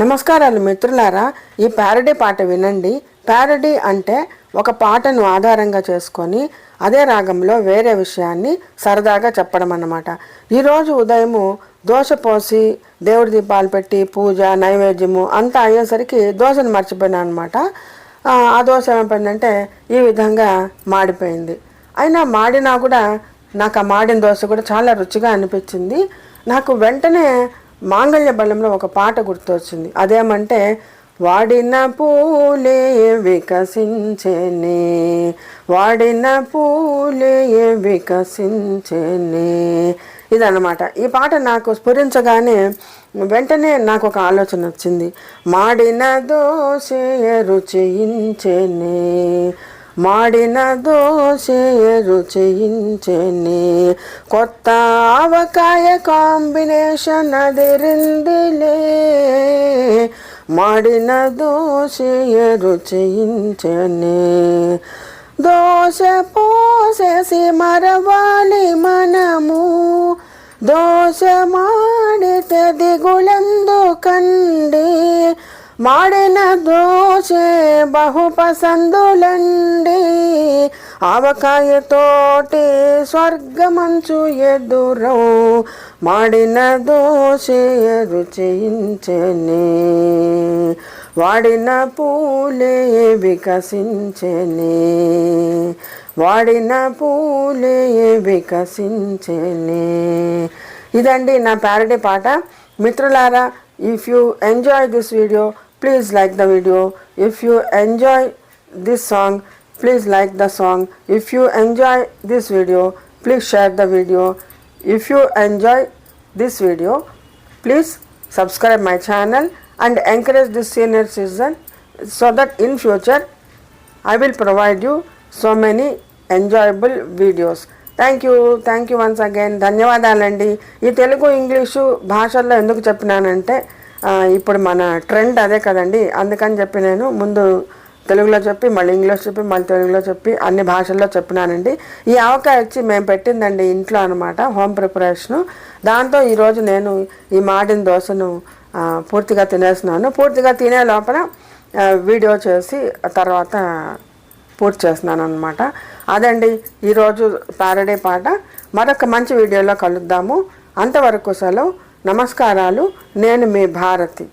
నమస్కారాలు మిత్రులారా ఈ ప్యారడీ పాట వినండి. ప్యారడీ అంటే ఒక పాటను ఆధారంగా చేసుకొని అదే రాగంలో వేరే విషయాన్ని సరదాగా చెప్పడం అన్నమాట. ఈరోజు ఉదయము దోశ పోసి దేవుడి దీపాలు పెట్టి పూజ నైవేద్యము అంతా అయ్యేసరికి దోశను మర్చిపోయినా అనమాట ఆ దోశ ఏమైపోయిందంటే ఈ విధంగా మాడిపోయింది. అయినా మాడినా కూడా నాకు ఆ మాడిన దోశ కూడా చాలా రుచిగా అనిపించింది. నాకు వెంటనే మాంగళ్య బలంలో ఒక పాట గుర్తొచ్చింది. అదేమంటే వాడిన పూలే వికసించేనే వాడిన పూలే వికసించేనే ఇదన్నమాట. ఈ పాట నాకు స్ఫురించగానే వెంటనే నాకు ఒక ఆలోచన వచ్చింది మాడిన దోశ రుచించేనే మాడిన దోశ రుచించెని కొత్త ఆవకాయ కాంబినేషన్ అదిరిందిలే మాడిన దోశ రుచించెని దోశ పోసేసి మరవాలి మనము. దోశ మాడి మాడిన దోశే బహు పసందులండి ఆవకాయతోటి స్వర్గమంచు ఎదురో మాడిన దోశే రుచించని. వాడిన పూలే వికసించని. వాడిన పూలే వికసించని. ఇదండి నా ప్యారడీ పాట. మిత్రులారా if you enjoy this video Please like the video. If you enjoy this song, please like the song. If you enjoy this video, please share the video. If you enjoy this video, please subscribe my channel and encourage this senior citizen so that in future I will provide you so many enjoyable videos. Thank you thank you once again ధన్యవాదాలండి ఈ Telugu English భాషల్లో ఎందుకు చెప్పినానంటే ఇప్పుడు మన trend అదే కదండి. అందుకని చెప్పి నేను ముందు తెలుగులో చెప్పి మళ్ళీ ఇంగ్లీష్ చెప్పి మళ్ళీ తెలుగులో చెప్పి అన్ని భాషల్లో చెప్పినానండి. ఈ ఆవకాయ వచ్చి మేము పెట్టిందండి ఇంట్లో అనమాట హోమ్ ప్రిపరేషను. దాంతో ఈరోజు నేను ఈ మాడిన దోశను పూర్తిగా తినేస్తున్నాను. పూర్తిగా తినే లోపల వీడియో చేసి తర్వాత పూర్తి చేస్తున్నాను అనమాట అదండి ఈరోజు ప్యారడీ పాట. మరొక మంచి వీడియోలో కలుద్దాము. అంతవరకు సెలవు. నమస్కారాలు. నేను మీ భారతి.